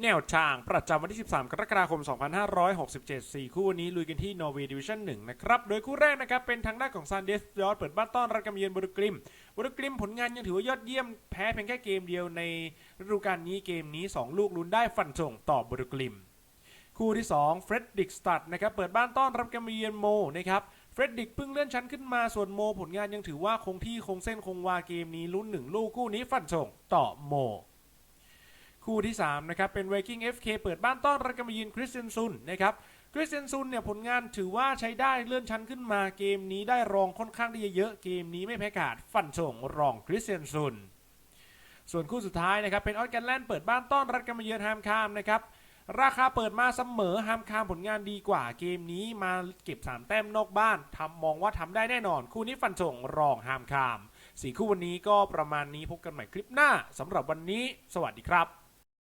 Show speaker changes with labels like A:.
A: แนวทางประจำวันที่ 13 กรกฎาคม 2567 4 คู่วันนี้ลุยกันที่นอร์เวย์ดิวิชั่น1นะครับ โดยคู่แรกนะครับ เป็นทางด้านของซานเดสยอร์เปิดบ้านต้อนรับกำเยือนบุรกริม บุรกริมผลงานยังถือว่ายอดเยี่ยมแพ้เพียงแค่เกมเดียวในฤดูกาลนี้เกมนี้ 2 ลูกลุ้นได้ฟันส่งต่อบุรกริม คู่ที่ 2 เฟรดดิกสตัดนะครับเปิดบ้านต้อนรับกำเยือนโมนะครับเฟรดดิกเพิ่งเลื่อนชั้นขึ้นมาส่วนโม ผลงานยังถือว่าคงที่คงเส้นคงวาเกมนี้ลุ้นหนึ่งลูกคู่นี้ฟันส่งต่อโม คู่ที่3นะครับเป็น Viking FK เปิดบ้านต้อนรับกำมะยินคริสเตนซุนนะครับคริสเตนซุนเนี่ยผลงานถือว่าใช้ได้เลื่อนชั้นขึ้นมาเกมนี้ได้รองค่อนข้างที่จะเยอะเกมนี้ไม่แพ้ขาดฟันส่งรองคริสเตนซุนส่วนคู่สุดท้ายนะครับเป็นออสแกนแลนด์เปิดบ้านต้อนรับกำมะเยือนฮามคามนะครับราคาเปิดมาเสมอฮามคามผลงานดีกว่าเกมนี้มาเก็บ 3 แต้มนอกบ้านทำมองว่าทำได้แน่นอน คู่นี้ฟันส่งรองฮามคามสี่คู่วันนี้ก็ประมาณนี้พบกันใหม่คลิปหน้าสำหรับวันนี้ สวัสดีครับ